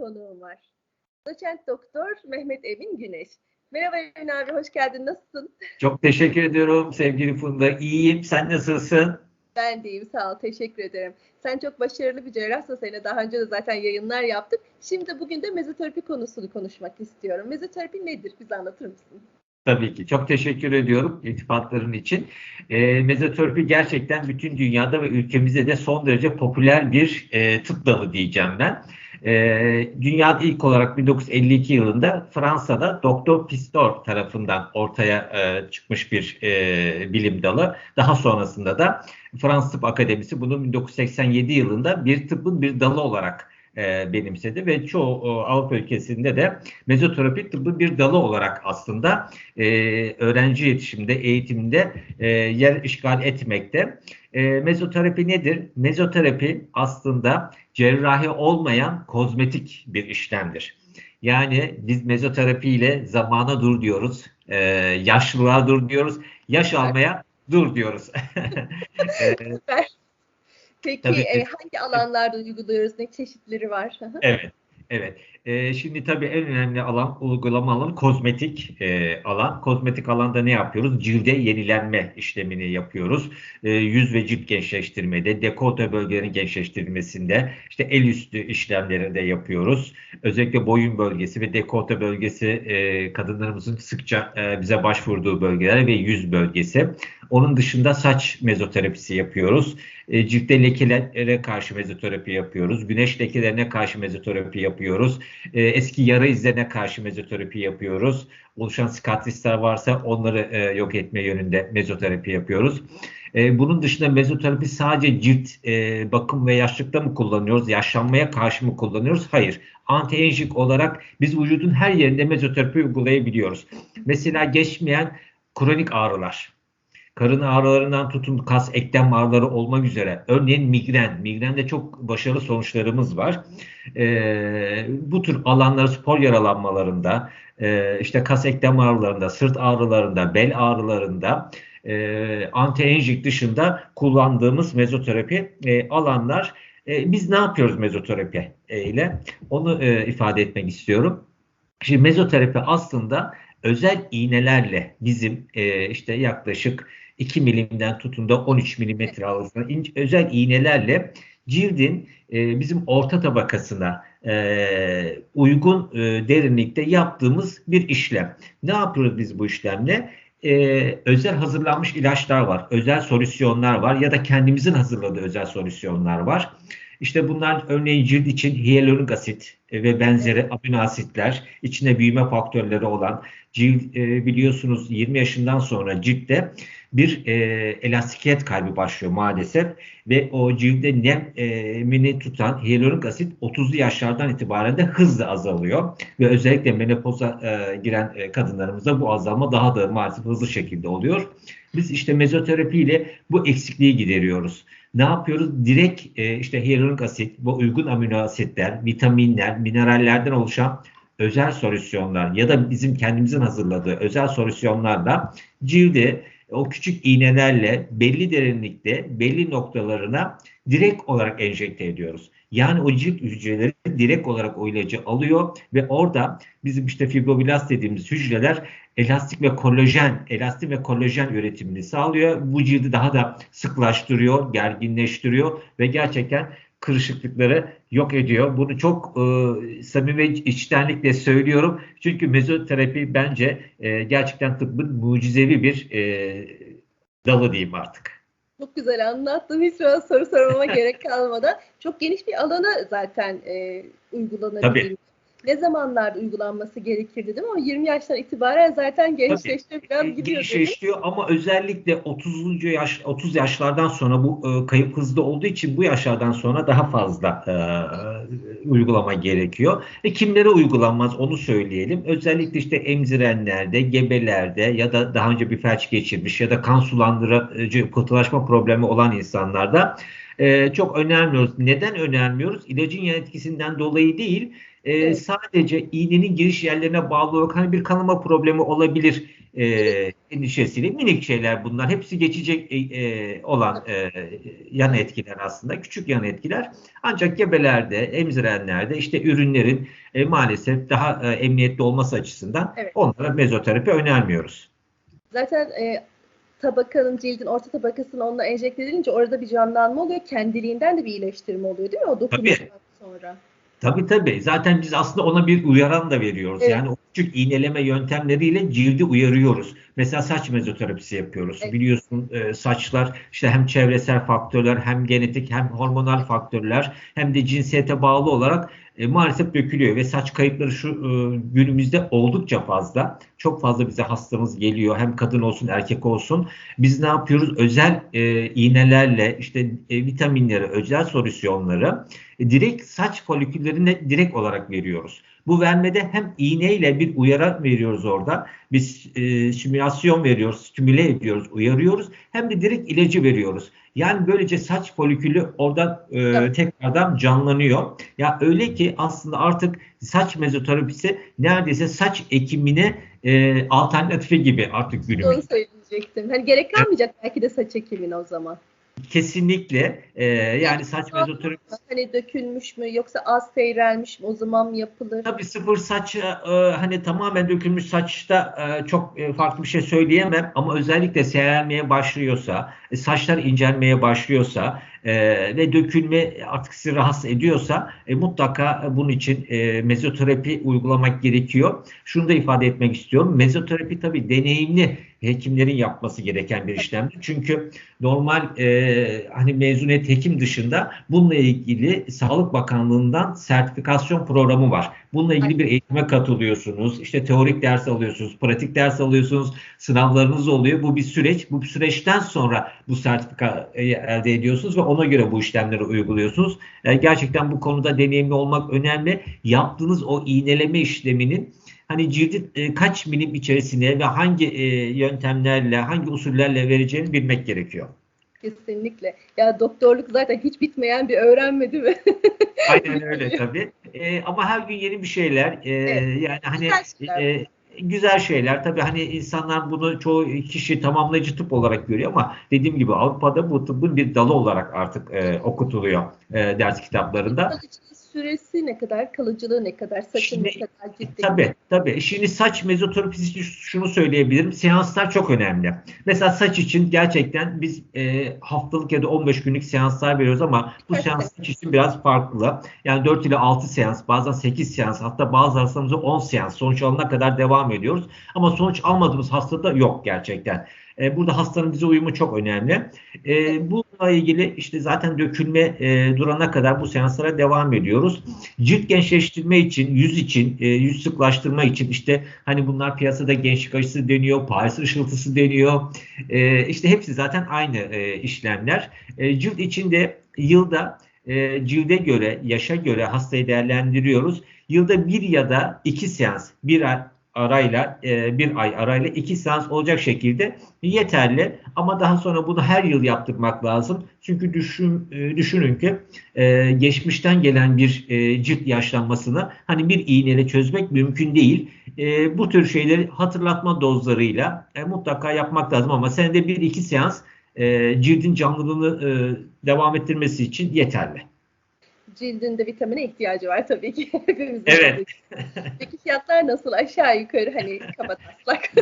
konuğum var. Doçent Doktor Mehmet Emin Güneş. Merhaba Emin abi, hoş geldin. Nasılsın? Çok teşekkür ediyorum sevgili Funda. İyiyim. Sen nasılsın? Ben de iyiyim, sağ ol. Teşekkür ederim. Sen çok başarılı bir cerrahsın. Seninle daha önce de zaten yayınlar yaptık. Şimdi bugün de mezoterapi konusunu konuşmak istiyorum. Mezoterapi nedir? Bize anlatır mısın? Tabii ki. Çok teşekkür ediyorum iltifatların için. E, mezoterapi gerçekten bütün dünyada ve ülkemizde de son derece popüler bir e, tıp dalı diyeceğim ben. E, dünyada ilk olarak 1952 yılında Fransa'da Doktor Pistor tarafından ortaya e, çıkmış bir e, bilim dalı. Daha sonrasında da Fransız Tıp Akademisi bunu 1987 yılında bir tıbbın bir dalı olarak e, benimsedi ve çoğu Avrupa ülkesinde de mezoterapi tıbbı bir dalı olarak aslında e, öğrenci yetişimde, eğitimde e, yer işgal etmekte. E, mezoterapi nedir? Mezoterapi aslında cerrahi olmayan kozmetik bir işlemdir. Yani biz mezoterapi ile zamana dur diyoruz, e, yaşlılığa dur diyoruz, yaş almaya dur diyoruz. Süper. Peki Tabii. e, hangi alanlarda uyguluyoruz? Ne çeşitleri var? evet. Evet. Ee, şimdi tabii en önemli alan, uygulama alanı kozmetik e, alan. Kozmetik alanda ne yapıyoruz? Cilde yenilenme işlemini yapıyoruz. E, yüz ve cilt gençleştirmede, dekolte bölgelerin gençleştirilmesinde, işte el üstü işlemleri de yapıyoruz. Özellikle boyun bölgesi ve dekolte bölgesi e, kadınlarımızın sıkça e, bize başvurduğu bölgeler ve yüz bölgesi. Onun dışında saç mezoterapisi yapıyoruz. E, ciltte lekelere karşı mezoterapi yapıyoruz. Güneş lekelerine karşı mezoterapi yapıyoruz. E, eski yara izlerine karşı mezoterapi yapıyoruz. Oluşan sikatrisler varsa onları e, yok etme yönünde mezoterapi yapıyoruz. E, bunun dışında mezoterapi sadece cilt e, bakım ve yaşlıkta mı kullanıyoruz? Yaşlanmaya karşı mı kullanıyoruz? Hayır. Antienjik olarak biz vücudun her yerinde mezoterapi uygulayabiliyoruz. Mesela geçmeyen kronik ağrılar karın ağrılarından tutun kas eklem ağrıları olmak üzere. Örneğin migren. Migrende çok başarılı sonuçlarımız var. E, bu tür alanları spor yaralanmalarında, e, işte kas eklem ağrılarında, sırt ağrılarında, bel ağrılarında e, antienjik dışında kullandığımız mezoterapi e, alanlar. E, biz ne yapıyoruz mezoterapi e, ile? Onu e, ifade etmek istiyorum. Şimdi mezoterapi aslında özel iğnelerle bizim e, işte yaklaşık 2 milimden tutun da 13 milimetre arasında özel iğnelerle cildin e, bizim orta tabakasına e, uygun e, derinlikte yaptığımız bir işlem. Ne yapıyoruz biz bu işlemle? e, özel hazırlanmış ilaçlar var, özel solüsyonlar var ya da kendimizin hazırladığı özel solüsyonlar var. İşte bunlar örneğin cilt için hyaluronik asit ve benzeri amino asitler, içinde büyüme faktörleri olan cilt e, biliyorsunuz 20 yaşından sonra ciltte bir e, elastikiyet kaybı başlıyor maalesef ve o cilde nemini tutan hyaluronik asit 30'lu yaşlardan itibaren de hızla azalıyor ve özellikle menopoza e, giren e, kadınlarımızda bu azalma daha da maalesef hızlı şekilde oluyor. Biz işte mezoterapi ile bu eksikliği gideriyoruz. Ne yapıyoruz? Direkt e, işte hyaluronik asit, bu uygun amino asitler, vitaminler, minerallerden oluşan özel solüsyonlar ya da bizim kendimizin hazırladığı özel solüsyonlarla cilde o küçük iğnelerle belli derinlikte belli noktalarına direkt olarak enjekte ediyoruz. Yani o cilt hücreleri direkt olarak o ilacı alıyor ve orada bizim işte fibroblast dediğimiz hücreler elastik ve kolajen, elastik ve kolajen üretimini sağlıyor. Bu cildi daha da sıklaştırıyor, gerginleştiriyor ve gerçekten kırışıklıkları yok ediyor. Bunu çok e, samimi içtenlikle söylüyorum. Çünkü mezoterapi bence e, gerçekten tıbbın mucizevi bir e, dalı diyeyim artık. Çok güzel anlattın. Hiç soru sormama gerek kalmadan. Çok geniş bir alana zaten e, uygulanabilir. Ne zamanlarda uygulanması gerekirdi değil mi? O 20 yaştan itibaren zaten gençleşiyor falan gidiyor. Gençleşiyor ama özellikle 30. yaş 30 yaşlardan sonra bu e, kayıp hızlı olduğu için bu yaşlardan sonra daha fazla e, uygulama gerekiyor. Ve kimlere uygulanmaz onu söyleyelim. Özellikle işte emzirenlerde, gebelerde ya da daha önce bir felç geçirmiş ya da kan sulandırıcı pıhtılaşma problemi olan insanlarda e, çok önermiyoruz. Neden önermiyoruz? İlacın yan etkisinden dolayı değil, e, Evet. sadece iğnenin giriş yerlerine bağlı olarak hani bir kanama problemi olabilir e, endişesiyle minik şeyler bunlar. Hepsi geçecek e, e, olan e, yan etkiler aslında. Küçük yan etkiler. Ancak gebelerde, emzirenlerde işte ürünlerin e, maalesef daha e, emniyetli olması açısından Evet. onlara mezoterapi önermiyoruz. Zaten e, tabakanın cildin orta tabakasını onunla enjekte edilince orada bir canlanma oluyor. Kendiliğinden de bir iyileştirme oluyor değil mi o dokunuştan sonra? Tabii tabii. Zaten biz aslında ona bir uyaran da veriyoruz. Evet. Yani o küçük iğneleme yöntemleriyle cildi uyarıyoruz. Mesela saç mezoterapisi yapıyoruz. Evet. Biliyorsun e, saçlar işte hem çevresel faktörler hem genetik hem hormonal faktörler hem de cinsiyete bağlı olarak e, maalesef dökülüyor ve saç kayıpları şu e, günümüzde oldukça fazla. Çok fazla bize hastamız geliyor. Hem kadın olsun erkek olsun. Biz ne yapıyoruz? Özel e, iğnelerle işte e, vitaminleri, özel solüsyonları e, direkt saç foliküllerine direkt olarak veriyoruz. Bu vermede hem iğneyle bir uyarı veriyoruz orada. Biz e, simülasyon veriyoruz, stimüle ediyoruz, uyarıyoruz. Hem de direkt ilacı veriyoruz. Yani böylece saç folikülü oradan e, Evet. tekrardan canlanıyor. Ya öyle ki aslında artık saç mezoterapisi neredeyse saç ekimine e, alternatifi gibi artık günümüzde. Onu söyleyecektim. Hani gerek kalmayacak belki de saç ekimine o zaman. Kesinlikle e, yani saç mezoterapisi Hani dökülmüş mü yoksa az seyrelmiş mi o zaman mı yapılır? Tabii sıfır saç e, hani tamamen dökülmüş saçta e, çok e, farklı bir şey söyleyemem ama özellikle seyrelmeye başlıyorsa, e, saçlar incelmeye başlıyorsa e, ve dökülme sizi rahatsız ediyorsa e, mutlaka bunun için e, mezoterapi uygulamak gerekiyor. Şunu da ifade etmek istiyorum. Mezoterapi tabii deneyimli hekimlerin yapması gereken bir işlemdir. Çünkü normal e, hani mezuniyet hekim dışında bununla ilgili Sağlık Bakanlığı'ndan sertifikasyon programı var. Bununla ilgili bir eğitime katılıyorsunuz. İşte teorik ders alıyorsunuz, pratik ders alıyorsunuz, sınavlarınız oluyor. Bu bir süreç. Bu süreçten sonra bu sertifikayı elde ediyorsunuz ve ona göre bu işlemleri uyguluyorsunuz. E, gerçekten bu konuda deneyimli olmak önemli. Yaptığınız o iğneleme işleminin hani cildi e, kaç milim içerisine ve hangi e, yöntemlerle, hangi usullerle vereceğini bilmek gerekiyor. Kesinlikle. Ya doktorluk zaten hiç bitmeyen bir öğrenme değil mi? Aynen öyle tabii. E, ama her gün yeni bir şeyler. E, Evet. Yani hani e, güzel şeyler. Tabii hani insanlar bunu çoğu kişi tamamlayıcı tıp olarak görüyor ama dediğim gibi Avrupa'da bu tıbbın bir dalı olarak artık e, okutuluyor e, ders kitaplarında. Süresi ne kadar, kalıcılığı ne kadar, saçın ne kadar ciddi. Tabii tabii. Şimdi saç mezoterapisi için şunu söyleyebilirim. Seanslar çok önemli. Mesela saç için gerçekten biz e, haftalık ya da 15 günlük seanslar veriyoruz ama bu Evet. seans saç için biraz farklı. Yani 4 ile 6 seans, bazen 8 seans, hatta bazı hastamızda 10 seans sonuç alana kadar devam ediyoruz. Ama sonuç almadığımız hastada yok gerçekten. E, burada hastanın bize uyumu çok önemli. E, bununla ilgili işte zaten dökülme e, durana kadar bu seanslara devam ediyoruz. Cilt gençleştirme için, yüz için, e, yüz sıklaştırma için işte hani bunlar piyasada gençlik aşısı deniyor, Paris ışıltısı deniyor. E, işte hepsi zaten aynı e, işlemler. E, cilt için de yılda e, cilde göre, yaşa göre hastayı değerlendiriyoruz. Yılda bir ya da iki seans, bir ay arayla, e, bir ay arayla iki seans olacak şekilde yeterli. Ama daha sonra bunu her yıl yaptırmak lazım. Çünkü düşün, e, düşünün ki e, geçmişten gelen bir e, cilt yaşlanmasını hani bir iğneyle çözmek mümkün değil. E, bu tür şeyleri hatırlatma dozlarıyla e, mutlaka yapmak lazım ama senede bir iki seans e, cildin canlılığını e, devam ettirmesi için yeterli. Cildinde vitamine ihtiyacı var tabii ki. Hepimizin Evet. Peki fiyatlar nasıl? Aşağı yukarı hani.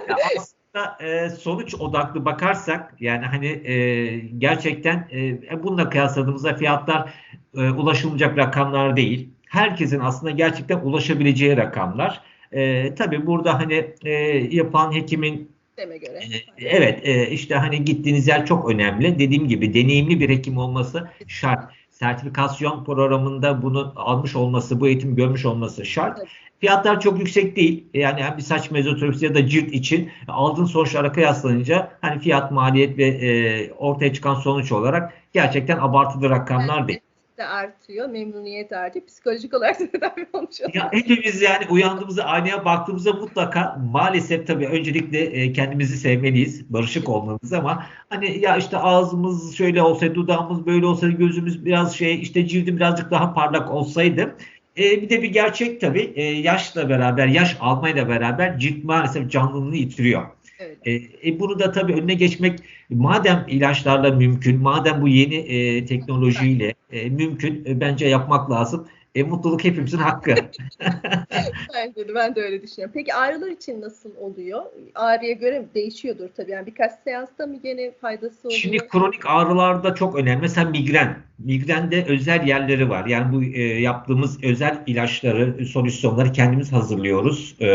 Ya aslında e, sonuç odaklı bakarsak yani hani e, gerçekten e, bununla kıyasladığımızda fiyatlar e, ulaşılmayacak rakamlar değil. Herkesin aslında gerçekten ulaşabileceği rakamlar. E, tabii burada hani e, yapan hekimin Deme göre. e, evet e, işte hani gittiğiniz yer çok önemli. Dediğim gibi deneyimli bir hekim olması şart. Sertifikasyon programında bunu almış olması, bu eğitim görmüş olması şart. Evet. Fiyatlar çok yüksek değil. Yani hem bir saç mezoterapisi ya da cilt için aldığın sonuçlara kıyaslanınca hani fiyat, maliyet ve e, ortaya çıkan sonuç olarak gerçekten abartılı rakamlar değil. De artıyor, memnuniyet artıyor. Psikolojik olarak da tedavi olmuş oluyor. Ya hepimiz yani uyandığımızda aynaya baktığımızda mutlaka maalesef tabii öncelikle e, kendimizi sevmeliyiz, barışık olmalıyız ama hani ya işte ağzımız şöyle olsaydı, dudağımız böyle olsaydı, gözümüz biraz şey, işte cildim birazcık daha parlak olsaydı e, bir de bir gerçek tabii e, yaşla beraber, yaş almayla beraber cilt maalesef canlılığını yitiriyor. Evet. E, e, bunu da tabii önüne geçmek madem ilaçlarla mümkün, madem bu yeni e, teknolojiyle e, mümkün e, bence yapmak lazım. E, mutluluk hepimizin hakkı. Bence de ben de öyle düşünüyorum. Peki ağrılar için nasıl oluyor? Ağrıya göre değişiyordur tabii. Yani birkaç seansta mı gene faydası oluyor? Şimdi kronik ağrılarda çok önemli. Mesela migren. Migrende özel yerleri var. Yani bu e, yaptığımız özel ilaçları, solüsyonları kendimiz hazırlıyoruz. E,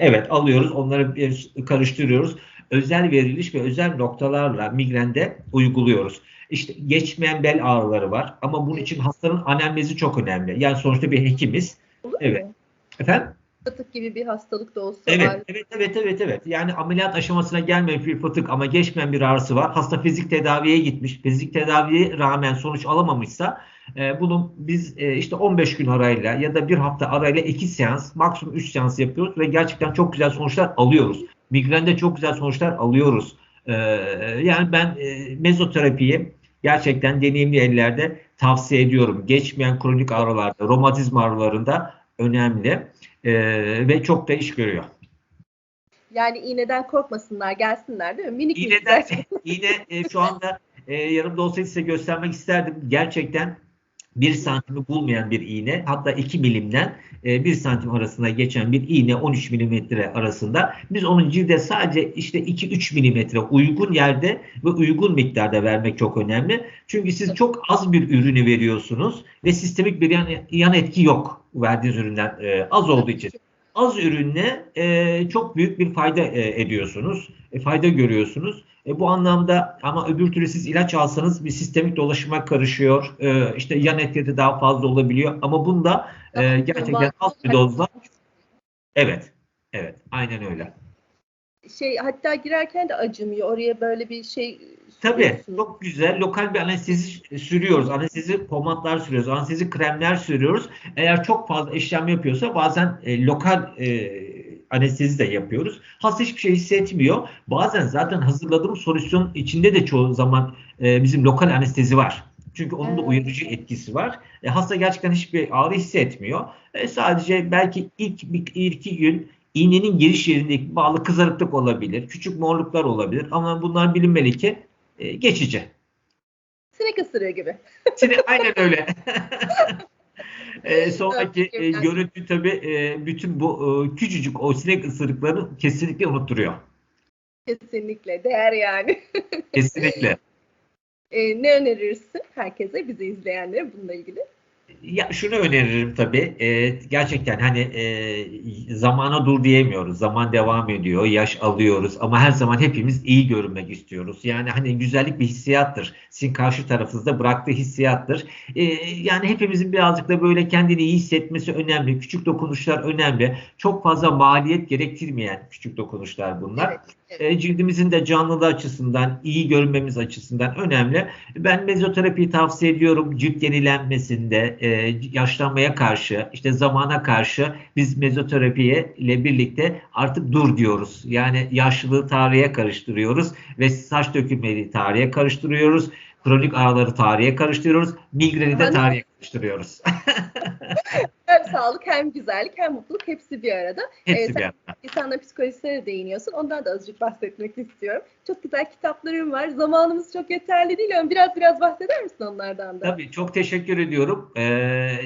evet alıyoruz. Onları bir karıştırıyoruz. Özel veriliş ve özel noktalarla migrende uyguluyoruz. İşte geçmeyen bel ağrıları var ama bunun için hastanın anemnezi çok önemli. Yani sonuçta bir hekimiz. Evet. Efendim? Fıtık gibi bir hastalık da olsa. Evet, ağrı. evet, evet, evet, evet. Yani ameliyat aşamasına gelmeyen bir fıtık ama geçmeyen bir ağrısı var. Hasta fizik tedaviye gitmiş. Fizik tedaviye rağmen sonuç alamamışsa e, bunun biz e, işte 15 gün arayla ya da bir hafta arayla 2 seans, maksimum 3 seans yapıyoruz ve gerçekten çok güzel sonuçlar alıyoruz. Migrende çok güzel sonuçlar alıyoruz. E, yani ben e, mezoterapiyi gerçekten deneyimli ellerde tavsiye ediyorum. Geçmeyen kronik ağrılarda, romatizm ağrılarında önemli e, ve çok da iş görüyor. Yani iğneden korkmasınlar, gelsinler değil mi? Minik İğneden, iğne e, şu anda e, yarımda olsaydı size göstermek isterdim. Gerçekten bir santimi bulmayan bir iğne hatta 2 milimden 1 e, santim arasında geçen bir iğne 13 milimetre arasında biz onun cilde sadece işte 2-3 milimetre uygun yerde ve uygun miktarda vermek çok önemli. Çünkü siz çok az bir ürünü veriyorsunuz ve sistemik bir yan, yan etki yok verdiğiniz üründen e, az olduğu için. Az ürünle e, çok büyük bir fayda e, ediyorsunuz, e, fayda görüyorsunuz. E, bu anlamda ama öbür türlü siz ilaç alsanız bir sistemik dolaşıma karışıyor. E, işte yan etkileri daha fazla olabiliyor. Ama bunda e, gerçekten az bir dozla evet. Evet. Aynen öyle. Şey hatta girerken de acımıyor. Oraya böyle bir şey Tabii çok güzel. Lokal bir anestezi sürüyoruz. Anestezi pomatlar sürüyoruz. Anestezi kremler sürüyoruz. Eğer çok fazla işlem yapıyorsa bazen e, lokal e, anestezi de yapıyoruz. Hasta hiçbir şey hissetmiyor. Bazen zaten hazırladığımız solüsyon içinde de çoğu zaman e, bizim lokal anestezi var. Çünkü onun da uyarıcı etkisi var. E, hasta gerçekten hiçbir ağrı hissetmiyor. E, sadece belki ilk bir, iki gün iğnenin giriş yerindeki bağlı kızarıklık olabilir. Küçük morluklar olabilir. Ama bunlar bilinmeli ki e, geçici. Sinek ısırıyor gibi. Sinek, aynen öyle. e, sonraki e, görüntü tabii e, bütün bu e, küçücük o sinek ısırıklarını kesinlikle unutturuyor. Kesinlikle. Değer yani. kesinlikle. E, ne önerirsin herkese, bizi izleyenlere bununla ilgili? Ya şunu öneririm tabii. E, gerçekten hani e, zamana dur diyemiyoruz. Zaman devam ediyor. Yaş alıyoruz. Ama her zaman hepimiz iyi görünmek istiyoruz. Yani hani güzellik bir hissiyattır. Sizin karşı tarafınızda bıraktığı hissiyattır. E, yani hepimizin birazcık da böyle kendini iyi hissetmesi önemli. Küçük dokunuşlar önemli. Çok fazla maliyet gerektirmeyen küçük dokunuşlar bunlar. Evet. E, cildimizin de canlılığı açısından, iyi görünmemiz açısından önemli. Ben mezoterapiyi tavsiye ediyorum. Cilt yenilenmesinde, e, yaşlanmaya karşı, işte zamana karşı biz mezoterapiye ile birlikte artık dur diyoruz. Yani yaşlılığı tarihe karıştırıyoruz ve saç dökülmeyi tarihe karıştırıyoruz. Kronik ağrıları tarihe karıştırıyoruz. Migreni de tarihe karıştırıyoruz. hem sağlık hem güzellik hem mutluluk hepsi bir arada. Hepsi ee, bir arada. İnsanların psikolojisine değiniyorsun. Ondan da azıcık bahsetmek istiyorum. Çok güzel kitaplarım var. Zamanımız çok yeterli değil ama biraz biraz bahseder misin onlardan da? Tabii çok teşekkür ediyorum. Ee,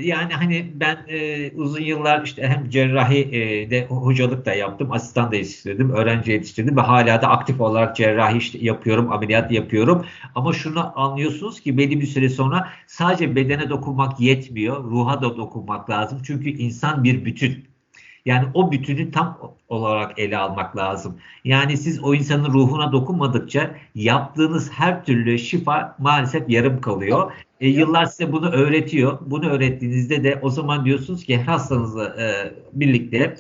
yani hani ben e, uzun yıllar işte hem cerrahi e, de hocalık da yaptım. Asistan da yetiştirdim. Öğrenci yetiştirdim ve hala da aktif olarak cerrahi işte yapıyorum. Ameliyat yapıyorum. Ama şunu anlıyorsunuz ki belli bir süre sonra sadece bedene dokunmak yetmiyor. Ruha da dokunmak lazım. Çünkü insan bir bütün. Yani o bütünü tam olarak ele almak lazım. Yani siz o insanın ruhuna dokunmadıkça yaptığınız her türlü şifa maalesef yarım kalıyor. E, yıllar size bunu öğretiyor. Bunu öğrettiğinizde de o zaman diyorsunuz ki her hastanızla e, birlikte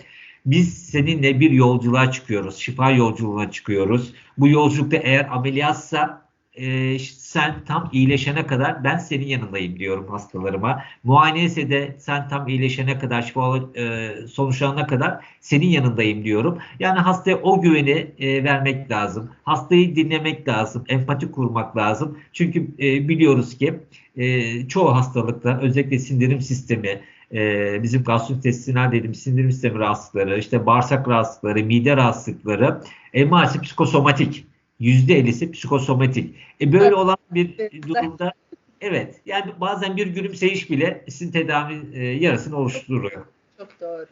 biz seninle bir yolculuğa çıkıyoruz. Şifa yolculuğuna çıkıyoruz. Bu yolculukta eğer ameliyatsa e, sen tam iyileşene kadar ben senin yanındayım diyorum hastalarıma. Muayene ise de sen tam iyileşene kadar, şifa e, sonuçlanana kadar senin yanındayım diyorum. Yani hastaya o güveni e, vermek lazım. Hastayı dinlemek lazım. Empati kurmak lazım. Çünkü e, biliyoruz ki e, çoğu hastalıkta özellikle sindirim sistemi, e, bizim gastrointestinal dedim sindirim sistemi rahatsızlıkları, işte bağırsak rahatsızlıkları, mide rahatsızlıkları e, maalesef psikosomatik. %50'si psikosomatik. E, böyle olan bir durumda evet yani bazen bir gülümseyiş bile sizin tedavi e, yarısını oluşturuyor. Çok doğru.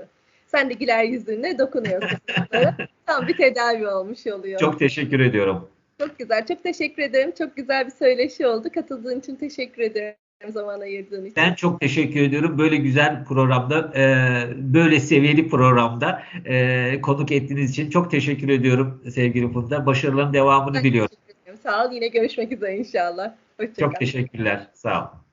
Sen de güler yüzünle dokunuyorsun. Tam bir tedavi olmuş oluyor. Çok teşekkür ediyorum. Çok güzel. Çok teşekkür ederim. Çok güzel bir söyleşi oldu. Katıldığın için teşekkür ederim. Zaman ayırdığın için. Ben çok teşekkür ediyorum. Böyle güzel programda, e, böyle seviyeli programda e, konuk ettiğiniz için çok teşekkür ediyorum sevgili Funda. Başarıların devamını Ben diliyorum. Sağ ol. Yine görüşmek üzere inşallah. Hoşçakal. Çok teşekkürler. Sağ olun.